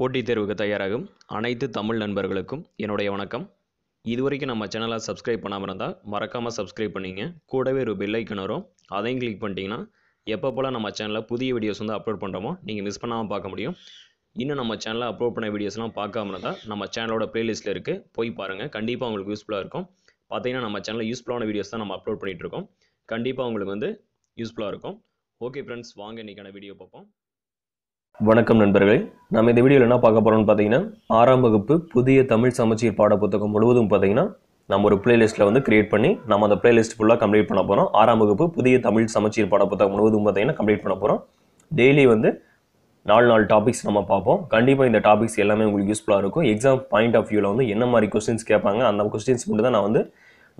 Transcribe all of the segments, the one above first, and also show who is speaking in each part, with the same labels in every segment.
Speaker 1: போட்டித் தேர்வுக்கு தயாராகும் அனைத்து தமிழ் நண்பர்களுக்கும் என்னுடைய வணக்கம் இது வரைக்கும் நம்ம சேனலை சப்ஸ்கிரைப் பண்ணாமல் இருந்தால் மறக்காமல் சப்ஸ்கிரைப் பண்ணிங்க கூடவே ஒரு பெல் ஐக்கன் வரும் அதையும் கிளிக் பண்ணிட்டீங்கன்னா எப்போ போல் நம்ம சேனலில் புதிய வீடியோஸ் வந்து அப்லோட் பண்ணுறோமோ நீங்கள் மிஸ் பண்ணாமல் பார்க்க முடியும் இன்னும் நம்ம சேனலில் அப்லோட் பண்ண வீடியோஸ்லாம் பார்க்காம இருந்தால் நம்ம சேனலோட ப்ளேலிஸ்ட்டில் இருக்குது போய் பாருங்கள் கண்டிப்பாக உங்களுக்கு யூஸ்ஃபுல்லாக இருக்கும் பார்த்தீங்கன்னா நம்ம சேனலில் யூஸ்ஃபுல்லான வீடியோஸ் தான் நம்ம அப்லோட் பண்ணிகிட்ருக்கோம் கண்டிப்பாக உங்களுக்கு வந்து யூஸ்ஃபுல்லாக இருக்கும் ஓகே ஃப்ரெண்ட்ஸ் வாங்க இன்றைக்கான வீடியோ பார்ப்போம் வணக்கம் நண்பர்களே நம்ம இந்த வீடியோவில் என்ன பார்க்க போகிறோம்னு பார்த்தீங்கன்னா ஆறாம் வகுப்பு புதிய தமிழ் சமச்சீர் பாட புத்தகம் முழுவதும் பார்த்தீங்கன்னா நம்ம ஒரு பிளேலிஸ்ட்டில் வந்து கிரியேட் பண்ணி நம்ம அந்த பிளேலிஸ்ட் ஃபுல்லாக கம்ப்ளீட் பண்ண போகிறோம் ஆறாம் வகுப்பு புதிய தமிழ் சமச்சீர் பாட புத்தகம் முழுவதும் பார்த்தீங்கன்னா கம்ப்ளீட் பண்ண போகிறோம் டெய்லி வந்து நாலு நாலு டாபிக்ஸ் நம்ம பார்ப்போம் கண்டிப்பாக இந்த டாபிக்ஸ் எல்லாமே உங்களுக்கு யூஸ்ஃபுல்லாக இருக்கும் எக்ஸாம் பாயிண்ட் ஆஃப் வியூவில் வந்து என்ன மாதிரி கொஸ்டின்ஸ் கேட்பாங்க அந்த கொஸ்டின்ஸ் மட்டும் தான் நான் வந்து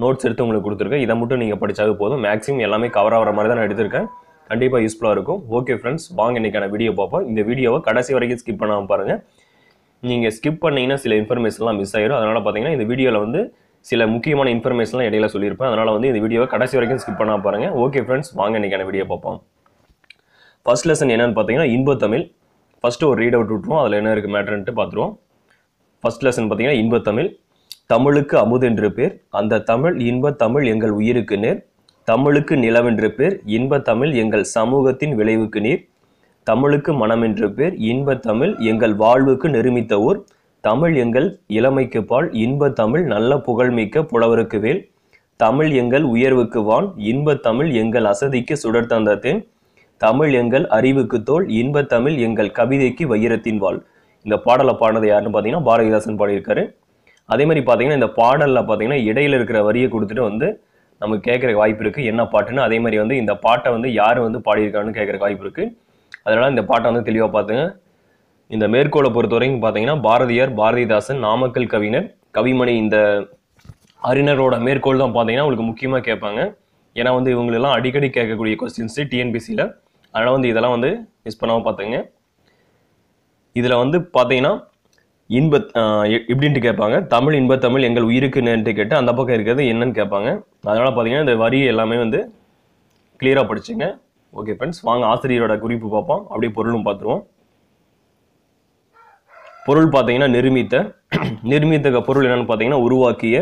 Speaker 1: நோட்ஸ் எடுத்து உங்களுக்கு கொடுத்துருக்கேன் இதை மட்டும் நீங்கள் படித்தாவே போதும் மேக்ஸிமம் எல்லாமே கவர் ஆகிற மாதிரி தான் நான் எடுத்திருக்கேன் கண்டிப்பாக யூஸ்ஃபுல்லாக இருக்கும் ஓகே ஃப்ரெண்ட்ஸ் வாங்க இன்னைக்கான வீடியோ பார்ப்போம் இந்த வீடியோவை கடைசி வரைக்கும் ஸ்கிப் பண்ணாமல் பாருங்கள் நீங்கள் ஸ்கிப் பண்ணிங்கன்னா சில இன்ஃபர்மேஷன்லாம் மிஸ் ஆயிடும் அதனால் பார்த்தீங்கன்னா இந்த வீடியோவில் வந்து சில முக்கியமான இன்ஃபர்மேஷன்லாம் இடையில சொல்லியிருப்பேன் அதனால் வந்து இந்த வீடியோவை கடைசி வரைக்கும் ஸ்கிப் பண்ணாமல் பாருங்கள் ஓகே ஃப்ரெண்ட்ஸ் வாங்க இன்றைக்கான வீடியோ பார்ப்போம் ஃபஸ்ட் லெசன் என்னென்னு பார்த்தீங்கன்னா இன்பத்தமிழ் ஃபஸ்ட்டு ஒரு ரீட் அவுட் விட்ருவோம் அதில் என்ன இருக்குது மேட்ருன்ட்டு பார்த்துருவோம் ஃபஸ்ட் லெசன் பார்த்தீங்கன்னா இன்பத்தமிழ் தமிழுக்கு அமுது என்று பேர் அந்த தமிழ் இன்பத் தமிழ் எங்கள் உயிருக்கு நேர் தமிழுக்கு நிலவென்று பேர் இன்ப தமிழ் எங்கள் சமூகத்தின் விளைவுக்கு நீர் தமிழுக்கு மனம் என்ற பேர் இன்ப தமிழ் எங்கள் வாழ்வுக்கு நிருமித்த ஊர் தமிழ் எங்கள் இளமைக்கு பால் இன்ப தமிழ் நல்ல புகழ்மிக்க புலவருக்கு வேல் தமிழ் எங்கள் உயர்வுக்கு வான் இன்ப தமிழ் எங்கள் அசதிக்கு சுடர் தந்த தேன் தமிழ் எங்கள் அறிவுக்கு தோல் இன்ப தமிழ் எங்கள் கவிதைக்கு வைரத்தின் வாழ் இந்த பாடலை பாடினது யாருன்னு பார்த்தீங்கன்னா பாரதிதாசன் பாடியிருக்காரு அதே மாதிரி பார்த்தீங்கன்னா இந்த பாடலில் பார்த்தீங்கன்னா இடையில இருக்கிற வரியை கொடுத்துட்டு வந்து நமக்கு கேட்குற வாய்ப்பு இருக்குது என்ன பாட்டுன்னு அதே மாதிரி வந்து இந்த பாட்டை வந்து யார் வந்து பாடியிருக்காங்கன்னு கேட்குற வாய்ப்பு இருக்குது அதனால் இந்த பாட்டை வந்து தெளிவாக பார்த்துங்க இந்த மேற்கோளை பொறுத்த வரைக்கும் பார்த்தீங்கன்னா பாரதியார் பாரதிதாசன் நாமக்கல் கவிஞர் கவிமணி இந்த அறிஞரோட மேற்கோள் தான் பார்த்தீங்கன்னா உங்களுக்கு முக்கியமாக கேட்பாங்க ஏன்னா வந்து இவங்களெல்லாம் அடிக்கடி கேட்கக்கூடிய கொஸ்டின்ஸு டிஎன்பிசியில் அதனால் வந்து இதெல்லாம் வந்து மிஸ் பண்ணாமல் பார்த்துங்க இதில் வந்து பார்த்தீங்கன்னா இன்ப எப்படின்ட்டு கேட்பாங்க தமிழ் இன்ப தமிழ் எங்கள் உயிருக்கு நேர்ட்டு கேட்டு அந்த பக்கம் இருக்கிறது என்னன்னு கேட்பாங்க அதனால் பார்த்தீங்கன்னா இந்த வரி எல்லாமே வந்து கிளியராக படிச்சுங்க ஓகே ஃப்ரெண்ட்ஸ் வாங்க ஆசிரியரோட குறிப்பு பார்ப்போம் அப்படியே பொருளும் பார்த்துருவோம் பொருள் பார்த்தீங்கன்னா நிர்மித்த நிர்மித்த பொருள் என்னென்னு பார்த்தீங்கன்னா உருவாக்கிய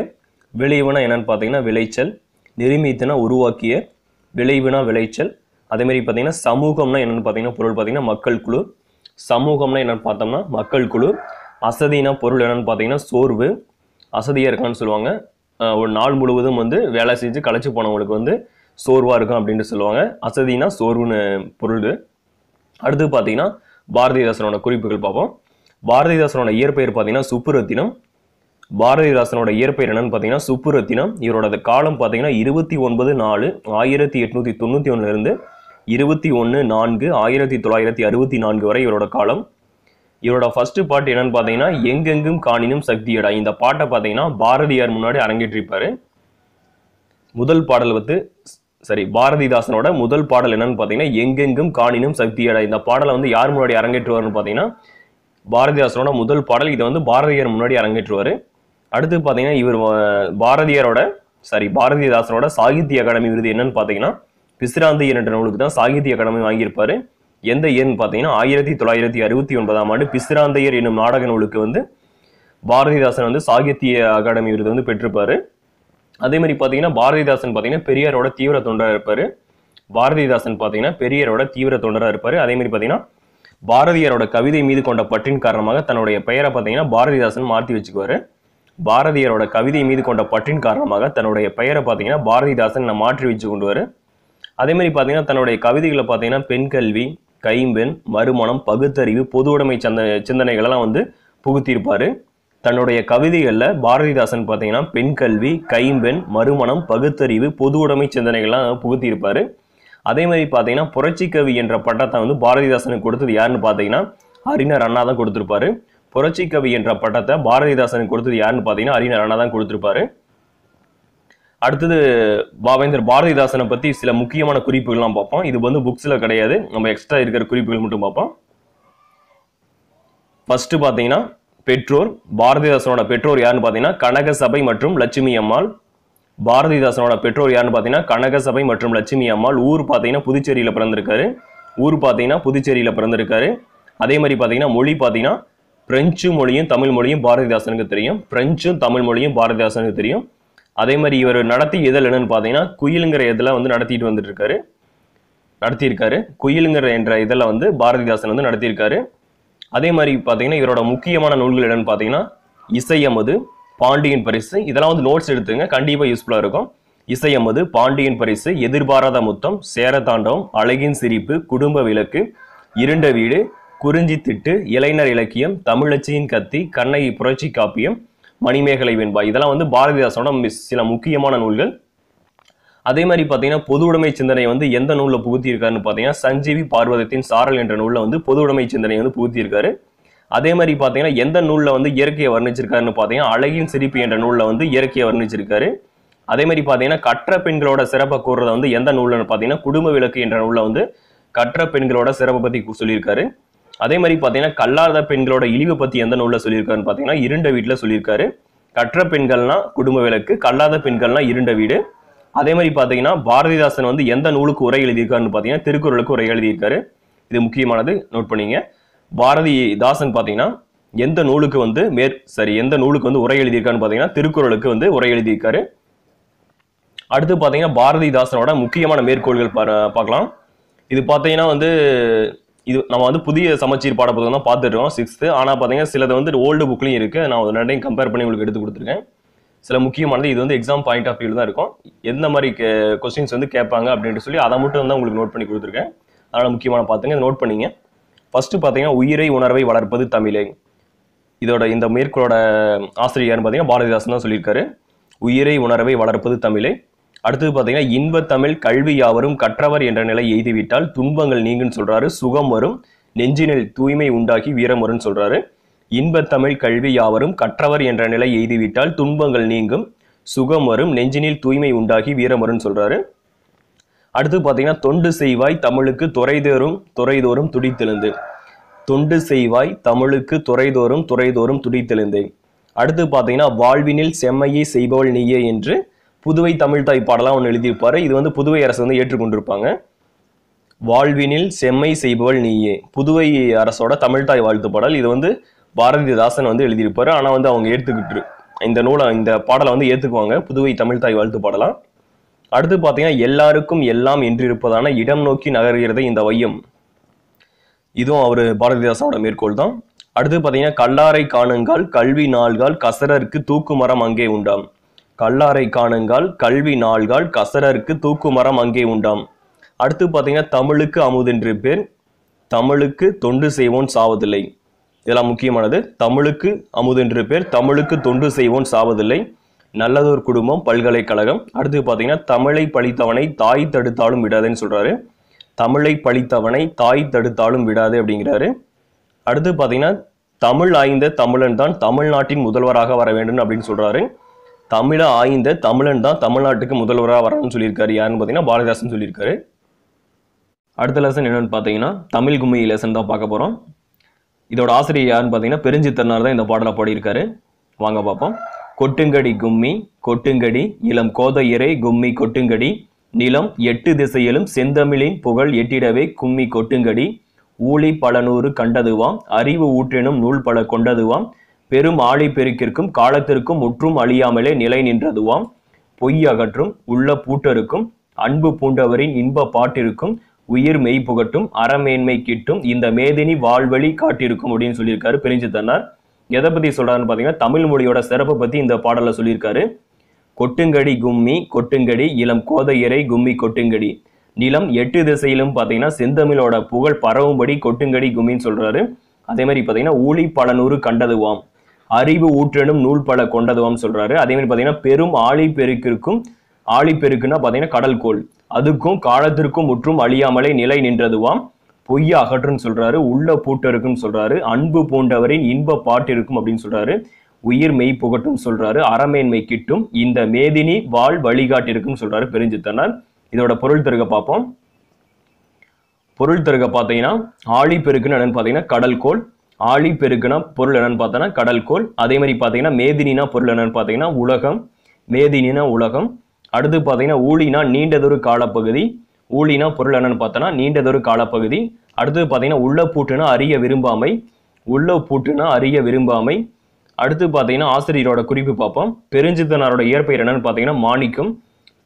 Speaker 1: விளைவுனா என்னென்னு பார்த்தீங்கன்னா விளைச்சல் நிர்மித்தனா உருவாக்கிய விளைவுனா விளைச்சல் அதேமாரி பார்த்தீங்கன்னா சமூகம்னா என்னென்னு பார்த்தீங்கன்னா பொருள் பார்த்தீங்கன்னா மக்கள் குழு சமூகம்னா என்னென்னு பார்த்தோம்னா மக்கள் குழு அசதினா பொருள் என்னன்னு பார்த்தீங்கன்னா சோர்வு அசதியாக இருக்கான்னு சொல்லுவாங்க ஒரு நாள் முழுவதும் வந்து வேலை செஞ்சு களைச்சி போனவங்களுக்கு வந்து சோர்வாக இருக்கும் அப்படின்ட்டு சொல்லுவாங்க அசதினா சோர்வுன்னு பொருள் அடுத்து பார்த்தீங்கன்னா பாரதிதாசனோட குறிப்புகள் பார்ப்போம் பாரதிதாசனோட இயற்பெயர் பார்த்தீங்கன்னா சுப்புரத்தினம் பாரதிதாசனோட இயற்பெயர் என்னன்னு பார்த்தீங்கன்னா சுப்புரத்தினம் இவரோட காலம் பார்த்தீங்கன்னா இருபத்தி ஒன்பது நாலு ஆயிரத்தி எட்நூற்றி தொண்ணூற்றி ஒன்றுலேருந்து இருபத்தி ஒன்று நான்கு ஆயிரத்தி தொள்ளாயிரத்தி அறுபத்தி நான்கு வரை இவரோட காலம் இவரோட ஃபர்ஸ்ட் பாட்டு என்னன்னு பார்த்தீங்கன்னா எங்கெங்கும் காணினும் சக்தியடா இந்த பாட்டை பார்த்தீங்கன்னா பாரதியார் முன்னாடி அரங்கேற்றிருப்பார் முதல் பாடல் வந்து சரி பாரதிதாசனோட முதல் பாடல் என்னன்னு பார்த்தீங்கன்னா எங்கெங்கும் காணினும் சக்தியடா இந்த பாடலை வந்து யார் முன்னாடி அரங்கேற்றுவார்னு பார்த்தீங்கன்னா பாரதிதாசனோட முதல் பாடல் இதை வந்து பாரதியார் முன்னாடி அரங்கேற்றுவார் அடுத்து பார்த்தீங்கன்னா இவர் பாரதியாரோட சாரி பாரதிதாசனோட சாகித்ய அகாடமி விருது என்னன்னு பார்த்தீங்கன்னா பிசிராந்தி என்ற நூலுக்கு தான் சாகித்ய அகாடமி வாங்கியிருப்பாரு எந்த எண் பார்த்தீங்கன்னா ஆயிரத்தி தொள்ளாயிரத்தி அறுபத்தி ஒன்பதாம் ஆண்டு பிசிராந்தையர் என்னும் நாடக நூலுக்கு வந்து பாரதிதாசன் வந்து சாகித்ய அகாடமி விருது வந்து பெற்றிருப்பாரு அதே மாதிரி பார்த்தீங்கன்னா பாரதிதாசன் பார்த்தீங்கன்னா பெரியாரோட தீவிர தொண்டராக இருப்பார் பாரதிதாசன் பார்த்தீங்கன்னா பெரியாரோட தீவிர தொண்டராக இருப்பார் அதே மாதிரி பார்த்தீங்கன்னா பாரதியாரோட கவிதை மீது கொண்ட பற்றின் காரணமாக தன்னுடைய பெயரை பார்த்தீங்கன்னா பாரதிதாசன் மாற்றி வச்சுக்குவார் பாரதியாரோட கவிதை மீது கொண்ட பற்றின் காரணமாக தன்னுடைய பெயரை பார்த்தீங்கன்னா பாரதிதாசன் நான் மாற்றி வச்சு கொண்டு அதே மாதிரி பார்த்தீங்கன்னா தன்னுடைய கவிதைகளை பார்த்தீங்கன்னா பெண் கல்வி கைம்பெண் மறுமணம் பகுத்தறிவு பொது உடைமை சந்த சிந்தனைகளெல்லாம் வந்து புகுத்தியிருப்பார் தன்னுடைய கவிதைகளில் பாரதிதாசன் பார்த்தீங்கன்னா பெண் கல்வி கைம்பெண் மறுமணம் பகுத்தறிவு பொது உடைமை சிந்தனைகள்லாம் புகுத்தியிருப்பார் அதே மாதிரி பார்த்தீங்கன்னா புரட்சி கவி என்ற பட்டத்தை வந்து பாரதிதாசனுக்கு கொடுத்தது யாருன்னு பார்த்தீங்கன்னா அறிஞர் அண்ணா தான் கொடுத்துருப்பாரு புரட்சி கவி என்ற பட்டத்தை பாரதிதாசனுக்கு கொடுத்தது யாருன்னு பார்த்தீங்கன்னா அறிஞர் அண்ணா தான் கொடுத்துருப்பாரு அடுத்தது பாவேந்தர் பாரதிதாசனை பற்றி சில முக்கியமான குறிப்புகள்லாம் பார்ப்போம் இது வந்து புக்ஸில் கிடையாது நம்ம எக்ஸ்ட்ரா இருக்கிற குறிப்புகள் மட்டும் பார்ப்போம் ஃபஸ்ட்டு பார்த்தீங்கன்னா பெற்றோர் பாரதிதாசனோட பெற்றோர் யாருன்னு பார்த்தீங்கன்னா கனகசபை மற்றும் லட்சுமி அம்மாள் பாரதிதாசனோட பெற்றோர் யாருன்னு பார்த்தீங்கன்னா கனகசபை மற்றும் லட்சுமி அம்மாள் ஊர் பார்த்தீங்கன்னா புதுச்சேரியில் பிறந்திருக்காரு ஊர் பார்த்தீங்கன்னா புதுச்சேரியில் பிறந்திருக்காரு அதே மாதிரி பார்த்தீங்கன்னா மொழி பார்த்தீங்கன்னா பிரெஞ்சு மொழியும் தமிழ் மொழியும் பாரதிதாசனுக்கு தெரியும் பிரெஞ்சும் தமிழ் மொழியும் பாரதிதாசனுக்கு தெரியும் அதே மாதிரி இவர் நடத்தி இதழ் என்னன்னு பார்த்தீங்கன்னா குயிலுங்கிற இதில் வந்து நடத்திட்டு வந்துட்டு நடத்தியிருக்காரு குயிலுங்கிற என்ற இதில் வந்து பாரதிதாசன் வந்து நடத்தியிருக்காரு அதே மாதிரி பார்த்தீங்கன்னா இவரோட முக்கியமான நூல்கள் என்னன்னு பார்த்தீங்கன்னா இசையமது பாண்டியன் பரிசு இதெல்லாம் வந்து நோட்ஸ் எடுத்துங்க கண்டிப்பாக யூஸ்ஃபுல்லாக இருக்கும் இசையமது பாண்டியன் பரிசு எதிர்பாராத முத்தம் சேரதாண்டவம் அழகின் சிரிப்பு குடும்ப விளக்கு இருண்ட வீடு குறிஞ்சி திட்டு இளைஞர் இலக்கியம் தமிழச்சியின் கத்தி கண்ணகி புரட்சி காப்பியம் மணிமேகலை வெண்பா இதெல்லாம் வந்து பாரதிதாசனோட சில முக்கியமான நூல்கள் அதே மாதிரி பார்த்தீங்கன்னா பொது உடைமை சிந்தனை வந்து எந்த நூலில் புகுத்தியிருக்காருன்னு பார்த்தீங்கன்னா சஞ்சீவி பார்வதத்தின் சாரல் என்ற நூலில் வந்து பொது உடைமை சிந்தனை வந்து புகுத்தியிருக்காரு அதே மாதிரி பார்த்தீங்கன்னா எந்த நூலில் வந்து இயற்கையை வர்ணிச்சிருக்காருன்னு பார்த்தீங்கன்னா அழகின் சிரிப்பு என்ற நூலில் வந்து இயற்கையை வர்ணிச்சிருக்காரு அதே மாதிரி பார்த்தீங்கன்னா கற்ற பெண்களோட சிறப்பை கூறுறத வந்து எந்த நூலில் பார்த்தீங்கன்னா குடும்ப விளக்கு என்ற நூலில் வந்து கற்ற பெண்களோட சிறப்பை பற்றி சொல்லியிருக்காரு அதே மாதிரி பார்த்தீங்கன்னா கல்லாத பெண்களோட இழிவு பற்றி எந்த நூலில் சொல்லியிருக்காருன்னு பார்த்தீங்கன்னா இருண்ட வீட்டில் சொல்லியிருக்காரு கற்ற பெண்கள்னா குடும்ப விளக்கு கல்லாத பெண்கள்னா இருண்ட வீடு அதே மாதிரி பார்த்தீங்கன்னா பாரதிதாசன் வந்து எந்த நூலுக்கு உரை எழுதியிருக்காருன்னு பார்த்தீங்கன்னா திருக்குறளுக்கு உரை எழுதியிருக்காரு இது முக்கியமானது நோட் பண்ணிங்க பாரதிதாசன் பார்த்தீங்கன்னா எந்த நூலுக்கு வந்து மேற் சரி எந்த நூலுக்கு வந்து உரை எழுதியிருக்காருன்னு பார்த்தீங்கன்னா திருக்குறளுக்கு வந்து உரை எழுதியிருக்காரு அடுத்து பார்த்தீங்கன்னா பாரதிதாசனோட முக்கியமான மேற்கோள்கள் பார்க்கலாம் இது பார்த்தீங்கன்னா வந்து இது நம்ம வந்து புதிய சமச்சீர் பாட புத்தகம் தான் பார்த்துட்ருக்கோம் சிக்ஸ்த்து ஆனால் பார்த்தீங்கன்னா சிலது வந்து ஓல்டு புக்லையும் இருக்குது நான் ரெண்டையும் கம்பேர் பண்ணி உங்களுக்கு எடுத்து கொடுத்துருக்கேன் சில முக்கியமானது இது வந்து எக்ஸாம் பாயிண்ட் ஆஃப் வியூ தான் இருக்கும் எந்த மாதிரி கொஸ்டின்ஸ் வந்து கேட்பாங்க அப்படின்ட்டு சொல்லி அதை மட்டும் தான் உங்களுக்கு நோட் பண்ணி கொடுத்துருக்கேன் அதனால் முக்கியமான பார்த்துங்க நோட் பண்ணிங்க ஃபஸ்ட்டு பார்த்தீங்கன்னா உயிரை உணர்வை வளர்ப்பது தமிழை இதோட இந்த மேற்கோளோட ஆசிரியர்னு பார்த்தீங்கன்னா பாரதிதாசன் தான் சொல்லியிருக்காரு உயிரை உணர்வை வளர்ப்பது தமிழை அடுத்தது பார்த்தீங்கன்னா இன்பத்தமிழ் கல்வி யாவரும் கற்றவர் என்ற நிலை எய்துவிட்டால் துன்பங்கள் நீங்குன்னு சொல்றாரு சுகம் வரும் நெஞ்சினில் தூய்மை உண்டாகி வீரம் வரும்னு சொல்றாரு இன்பத்தமிழ் கல்வி யாவரும் கற்றவர் என்ற நிலை எய்துவிட்டால் துன்பங்கள் நீங்கும் சுகம் வரும் நெஞ்சினில் தூய்மை உண்டாகி வீரம் வரும்னு சொல்றாரு அடுத்து பார்த்தீங்கன்னா தொண்டு செய்வாய் தமிழுக்கு துறைதோறும் துறைதோறும் துடித்தெழுந்து தொண்டு செய்வாய் தமிழுக்கு துறைதோறும் துறைதோறும் துடித்தெழுந்து அடுத்து பார்த்தீங்கன்னா வாழ்வினில் செம்மையை செய்பவள் நீயே என்று புதுவை தமிழ்தாய் பாடலாம் ஒன்று எழுதியிருப்பார் இது வந்து புதுவை அரசு வந்து ஏற்றுக்கொண்டிருப்பாங்க வாழ்வினில் செம்மை செய்பவள் நீயே புதுவை அரசோட தமிழ்தாய் வாழ்த்து பாடல் இது வந்து பாரதிதாசன் வந்து எழுதியிருப்பார் ஆனால் வந்து அவங்க ஏற்றுக்கிட்டு இந்த நூலை இந்த பாடலை வந்து ஏற்றுக்குவாங்க புதுவை தமிழ்தாய் வாழ்த்து பாடலாம் அடுத்து பார்த்தீங்கன்னா எல்லாருக்கும் எல்லாம் என்றிருப்பதான இடம் நோக்கி நகர்கிறது இந்த வையம் இதுவும் அவர் பாரதிதாசனோட மேற்கோள் தான் அடுத்து பார்த்தீங்கன்னா கல்லாரை காணுங்கால் கல்வி நாள்கள் கசரருக்கு தூக்கு மரம் அங்கே உண்டாம் கல்லாரை காணுங்கால் கல்வி நாள்கால் கசரருக்கு தூக்குமரம் அங்கே உண்டாம் அடுத்து பார்த்தீங்கன்னா தமிழுக்கு அமுதென்று பேர் தமிழுக்கு தொண்டு செய்வோன் சாவதில்லை இதெல்லாம் முக்கியமானது தமிழுக்கு அமுதென்று பேர் தமிழுக்கு தொண்டு செய்வோன் சாவதில்லை நல்லதொரு குடும்பம் பல்கலைக்கழகம் அடுத்து பார்த்தீங்கன்னா தமிழை பழித்தவனை தாய் தடுத்தாலும் விடாதுன்னு சொல்கிறாரு தமிழை பழித்தவனை தாய் தடுத்தாலும் விடாது அப்படிங்கிறாரு அடுத்து பார்த்தீங்கன்னா தமிழ் ஆய்ந்த தமிழன் தான் தமிழ்நாட்டின் முதல்வராக வர வேண்டும் அப்படின்னு சொல்கிறாரு தமிழை ஆய்ந்த தமிழன் தான் தமிழ்நாட்டுக்கு முதல்வராக வரணும்னு சொல்லியிருக்காரு யாருன்னு பார்த்தீங்கன்னா பாரதிதாசன் சொல்லியிருக்காரு அடுத்த லெசன் என்னென்னு பார்த்தீங்கன்னா தமிழ் கும்மி லெசன் தான் பார்க்க போகிறோம் இதோட ஆசிரியர் யாருன்னு பார்த்தீங்கன்னா பெருஞ்சித்தனார் தான் இந்த பாடலை பாடியிருக்காரு வாங்க பார்ப்போம் கொட்டுங்கடி கும்மி கொட்டுங்கடி இளம் இறை கும்மி கொட்டுங்கடி நிலம் எட்டு திசையிலும் செந்தமிழின் புகழ் எட்டிடவே கும்மி கொட்டுங்கடி ஊழி பல நூறு கண்டதுவாம் அறிவு ஊற்றினும் நூல் பல கொண்டதுவாம் பெரும் பெருக்கிற்கும் காலத்திற்கும் முற்றும் அழியாமலே நிலை நின்றதுவாம் பொய் அகற்றும் உள்ள பூட்டருக்கும் அன்பு பூண்டவரின் இன்ப பாட்டிற்கும் உயிர் மெய் புகட்டும் அறமேன்மை கிட்டும் இந்த மேதினி வாழ்வழி காட்டிருக்கும் அப்படின்னு சொல்லியிருக்காரு பிரிஞ்சு தன்னார் எதை பற்றி சொல்கிறாருன்னு பார்த்தீங்கன்னா தமிழ் மொழியோட சிறப்பை பற்றி இந்த பாடல சொல்லியிருக்காரு கொட்டுங்கடி கும்மி கொட்டுங்கடி இளம் கோதையரை கும்மி கொட்டுங்கடி நிலம் எட்டு திசையிலும் பார்த்தீங்கன்னா செந்தமிழோட புகழ் பரவும்படி கொட்டுங்கடி கும்மின்னு சொல்கிறாரு அதே மாதிரி பார்த்தீங்கன்னா ஊழி பல நூறு கண்டதுவாம் அறிவு ஊற்றெனும் நூல் பல கொண்டதுவாம் சொல்றாரு அதே மாதிரி பார்த்தீங்கன்னா பெரும் ஆழிப்பெருக்கிற்கும் ஆழிப்பெருக்குன்னா பார்த்தீங்கன்னா கோள் அதுக்கும் காலத்திற்கும் முற்றும் அழியாமலே நிலை நின்றதுவாம் பொய்ய அகற்றுன்னு சொல்றாரு உள்ள பூட்டருக்குன்னு சொல்றாரு அன்பு பூண்டவரின் இன்ப பாட்டிருக்கும் அப்படின்னு சொல்றாரு உயிர் மெய் புகட்டும் சொல்றாரு அறமேன்மை கிட்டும் இந்த மேதினி வாழ் வழிகாட்டிருக்கும் சொல்றாரு பெருஞ்சித்தனர் இதோட பொருள் தருக பார்ப்போம் பொருள் தருக பார்த்தீங்கன்னா ஆழிப்பெருக்குன்னு என்னன்னு பார்த்தீங்கன்னா கோள் ஆழி பெருக்குனா பொருள் என்னன்னு பார்த்தோன்னா கடல்கோள் அதே மாதிரி பார்த்தீங்கன்னா மேதினினா பொருள் என்னன்னு பார்த்தீங்கன்னா உலகம் மேதினினா உலகம் அடுத்து பார்த்தீங்கன்னா ஊழினா நீண்டதொரு காலப்பகுதி ஊழினா பொருள் என்னன்னு பார்த்தோன்னா நீண்டதொரு காலப்பகுதி அடுத்தது பார்த்தீங்கன்னா உள்ள பூட்டுனா அறிய விரும்பாமை உள்ள பூட்டுனா அறிய விரும்பாமை அடுத்து பார்த்தீங்கன்னா ஆசிரியரோட குறிப்பு பார்ப்போம் பெருஞ்சித்தனாரோட இயற்பெயர் என்னன்னு பார்த்தீங்கன்னா மாணிக்கம்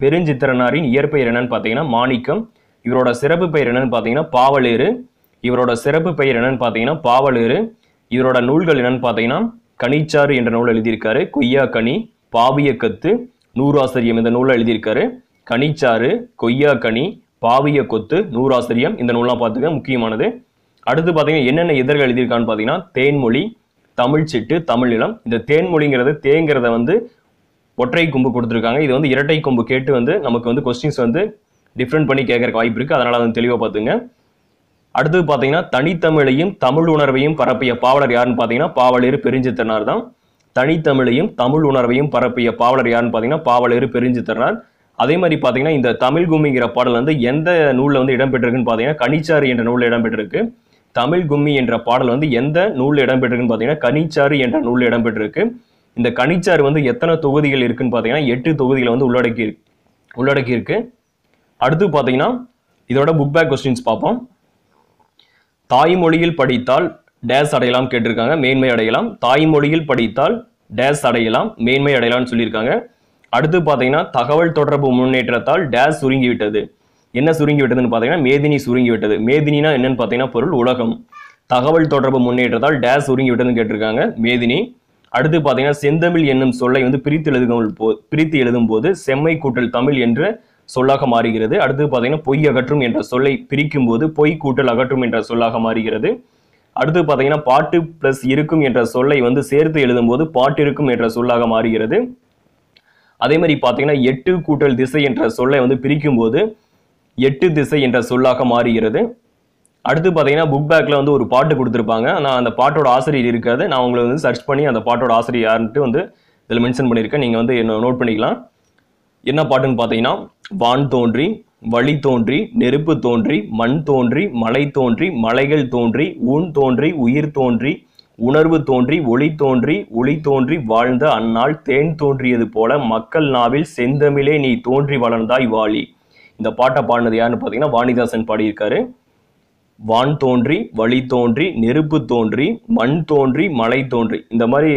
Speaker 1: பெருஞ்சித்திரனாரின் இயற்பெயர் என்னன்னு பார்த்தீங்கன்னா மாணிக்கம் இவரோட சிறப்பு பெயர் என்னன்னு பார்த்தீங்கன்னா பாவலேறு இவரோட சிறப்பு பெயர் என்னன்னு பார்த்தீங்கன்னா பாவலேறு இவரோட நூல்கள் என்னன்னு பார்த்தீங்கன்னா கனிச்சாறு என்ற நூல் எழுதியிருக்காரு கொய்யா கனி பாவிய கத்து நூறாசிரியம் இந்த நூலில் எழுதியிருக்காரு கனிச்சாறு கொய்யா கனி பாவிய கொத்து நூறாசிரியம் இந்த நூல்லாம் பார்த்துக்க முக்கியமானது அடுத்து பார்த்தீங்கன்னா என்னென்ன இதர்கள் எழுதியிருக்கான்னு பார்த்தீங்கன்னா தேன்மொழி தமிழ் சிட்டு தமிழ் நிலம் இந்த தேன்மொழிங்கிறது தேங்கிறத வந்து ஒற்றை கொம்பு கொடுத்துருக்காங்க இது வந்து இரட்டை கொம்பு கேட்டு வந்து நமக்கு வந்து கொஸ்டின்ஸ் வந்து டிஃப்ரெண்ட் பண்ணி கேட்கறக்கு வாய்ப்பு இருக்குது அதனால் வந்து தெளிவாக பார்த்துங்க அடுத்தது பார்த்தீங்கன்னா தனித்தமிழையும் தமிழ் உணர்வையும் பரப்பிய பாவலர் யாருன்னு பார்த்தீங்கன்னா பாவலேறு பெருஞ்சித்தனார் தான் தனித்தமிழையும் தமிழ் உணர்வையும் பரப்பிய பாவலர் யாருன்னு பார்த்தீங்கன்னா பாவலேறு பெருஞ்சித்தனார் அதே மாதிரி பார்த்தீங்கன்னா இந்த தமிழ் கும்மிங்கிற பாடல் வந்து எந்த நூலில் வந்து இடம்பெற்றிருக்குன்னு பார்த்தீங்கன்னா கனிச்சாறு என்ற நூலில் இடம்பெற்றிருக்கு தமிழ் கும்மி என்ற பாடல் வந்து எந்த நூலில் இடம்பெற்றிருக்குன்னு பார்த்தீங்கன்னா கனிச்சாறு என்ற நூலில் இடம்பெற்றிருக்கு இந்த கனிச்சாறு வந்து எத்தனை தொகுதிகள் இருக்குன்னு பார்த்தீங்கன்னா எட்டு தொகுதிகளை வந்து உள்ளடக்கி உள்ளடக்கி இருக்கு அடுத்து பார்த்தீங்கன்னா இதோட புக் பேக் கொஸ்டின்ஸ் பார்ப்போம் தாய்மொழியில் படித்தால் டேஸ் அடையலாம் கேட்டிருக்காங்க மேன்மை அடையலாம் தாய்மொழியில் படித்தால் டேஸ் அடையலாம் மேன்மை அடையலாம்னு சொல்லியிருக்காங்க அடுத்து பார்த்தீங்கன்னா தகவல் தொடர்பு முன்னேற்றத்தால் டேஸ் சுருங்கி விட்டது என்ன சுருங்கி விட்டதுன்னு பார்த்தீங்கன்னா மேதினி சுருங்கி விட்டது மேதினினா என்னன்னு பார்த்தீங்கன்னா பொருள் உலகம் தகவல் தொடர்பு முன்னேற்றத்தால் டேஸ் சுருங்கி விட்டதுன்னு கேட்டிருக்காங்க மேதினி அடுத்து பார்த்தீங்கன்னா செந்தமிழ் என்னும் சொல்லை வந்து பிரித்து எழுதும் போ பிரித்து எழுதும் போது செம்மை கூட்டல் தமிழ் என்று சொல்லாக மாறுகிறது அடுத்து பார்த்தீங்கன்னா பொய் அகற்றும் என்ற சொல்லை பிரிக்கும் போது பொய் கூட்டல் அகற்றும் என்ற சொல்லாக மாறுகிறது அடுத்து பார்த்தீங்கன்னா பாட்டு பிளஸ் இருக்கும் என்ற சொல்லை வந்து சேர்த்து எழுதும்போது பாட்டிருக்கும் என்ற சொல்லாக மாறுகிறது அதே மாதிரி பார்த்தீங்கன்னா எட்டு கூட்டல் திசை என்ற சொல்லை வந்து பிரிக்கும் போது எட்டு திசை என்ற சொல்லாக மாறுகிறது அடுத்து பார்த்தீங்கன்னா புக் பேக்கில் வந்து ஒரு பாட்டு கொடுத்துருப்பாங்க ஆனால் அந்த பாட்டோட ஆசிரியர் இருக்காது நான் உங்களை வந்து சர்ச் பண்ணி அந்த பாட்டோட ஆசிரியர் யாருன்ட்டு வந்து இதில் மென்ஷன் பண்ணியிருக்கேன் நீங்கள் வந்து என்ன நோட் பண்ணிக்கலாம் என்ன பாட்டுன்னு பார்த்தீங்கன்னா வான் தோன்றி வழி தோன்றி நெருப்பு தோன்றி மண் தோன்றி மலை தோன்றி மலைகள் தோன்றி ஊன் தோன்றி உயிர் தோன்றி உணர்வு தோன்றி ஒளி தோன்றி ஒளி தோன்றி வாழ்ந்த அந்நாள் தேன் தோன்றியது போல மக்கள் நாவில் செந்தமிழே நீ தோன்றி வளர்ந்தாய் வாழி இந்த பாட்டை பாடினது யாருன்னு பார்த்தீங்கன்னா வாணிதாசன் பாடியிருக்காரு வான் தோன்றி வழி தோன்றி நெருப்பு தோன்றி மண் தோன்றி மலை தோன்றி இந்த மாதிரி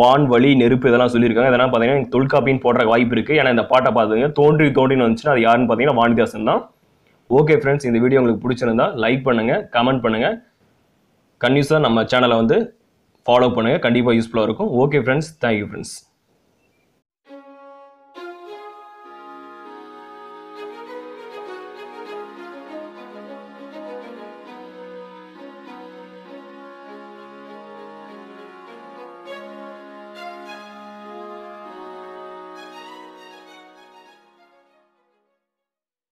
Speaker 1: வான் வழி நெருப்பு இதெல்லாம் சொல்லியிருக்காங்க இதெல்லாம் பார்த்தீங்கன்னா தொல்காப்பின்னு போடுற வாய்ப்பு இருக்குது ஏன்னா இந்த பாட்டை பார்த்துங்க தோன்றி தோன்றின்னு வந்துச்சுன்னா அது யாருன்னு பார்த்தீங்கன்னா வாணிதாசன் தான் ஓகே ஃப்ரெண்ட்ஸ் இந்த வீடியோ உங்களுக்கு பிடிச்சிருந்தா லைக் பண்ணுங்கள் கமெண்ட் பண்ணுங்கள் கன்யூஸாக நம்ம சேனலை வந்து ஃபாலோ பண்ணுங்கள் கண்டிப்பாக யூஸ்ஃபுல்லாக இருக்கும் ஓகே ஃப்ரெண்ட்ஸ் தேங்க்யூ ஃப்ரெண்ட்ஸ்